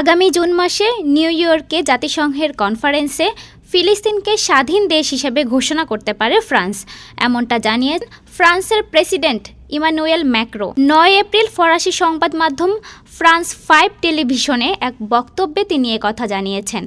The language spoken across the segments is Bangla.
আগামী জুন মাসে নিউ ইয়র্কে জাতিসংঘের কনফারেন্সে ফিলিস্তিনকে স্বাধীন দেশ হিসেবে ঘোষণা করতে পারে ফ্রান্স। এমনটা জানিয়ে ফ্রান্সের প্রেসিডেন্ট ইমানুয়েল ম্যাক্রো। নয় এপ্রিল ফরাসি সংবাদ মাধ্যম ফ্রান্স ফাইভ টেলিভিশনে এক বক্তব্যে তিনি কথা জানিয়েছেন।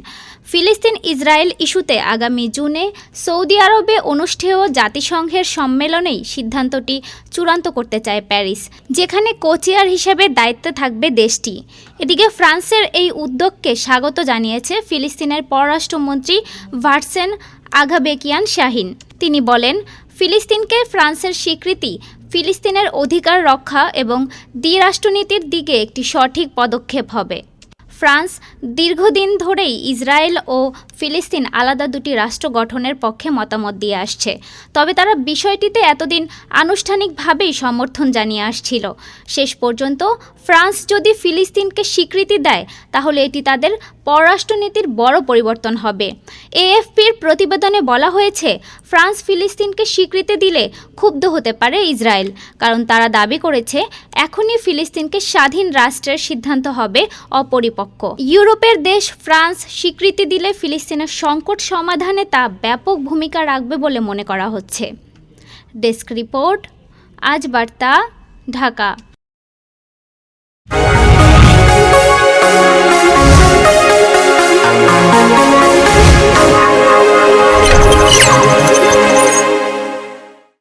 ফিলিস্তিন ইসরায়েল ইস্যুতে আগামী জুনে সৌদি আরবে অনুষ্ঠেয় জাতিসংঘের সম্মেলনেই সিদ্ধান্তটি চূড়ান্ত করতে চায় প্যারিস, যেখানে কোচিয়ার হিসেবে দায়িত্বে থাকবে দেশটি। এদিকে ফ্রান্সের এই উদ্যোগকে স্বাগত জানিয়েছে ফিলিস্তিনের পররাষ্ট্রমন্ত্রী ভার্সেন আঘাবেকিয়ান শাহিন। তিনি বলেন, ফিলিস্তিনকে ফ্রান্সের স্বীকৃতি ফিলিস্তিনের অধিকার রক্ষা এবং দ্বিরাষ্ট্রনীতির দিকে একটি সঠিক পদক্ষেপ হবে। ফ্রান্স দীর্ঘদিন ধরেই ইসরায়েল ও ফিলিস্তিন আলাদা দুটি রাষ্ট্র গঠনের পক্ষে মতামত দিয়ে আসছে। তবে তারা বিষয়টিতে এতদিন আনুষ্ঠানিকভাবেই সমর্থন জানিয়ে আসছিল। শেষ পর্যন্ত ফ্রান্স যদি ফিলিস্তিনকে স্বীকৃতি দেয়, তাহলে এটি তাদের পররাষ্ট্রনীতির বড় পরিবর্তন হবে। এএফপির প্রতিবেদনে বলা হয়েছে, ফ্রান্স ফিলিস্তিনকে স্বীকৃতি দিলে ক্ষুব্ধ হতে পারে ইসরায়েল, কারণ তারা দাবি করেছে, এখনই ফিলিস্তিনকে স্বাধীন রাষ্ট্রের সিদ্ধান্ত হবে অপরিপক্ক ইউরোপের দেশ ফ্রান্স স্বীকৃতি দিলে ফিলিস্তিনের সংকট সমাধানে তা ব্যাপক ভূমিকা রাখবে বলে মনে করা হচ্ছে। ডেস্ক রিপোর্ট, আজ বার্তা, ঢাকা।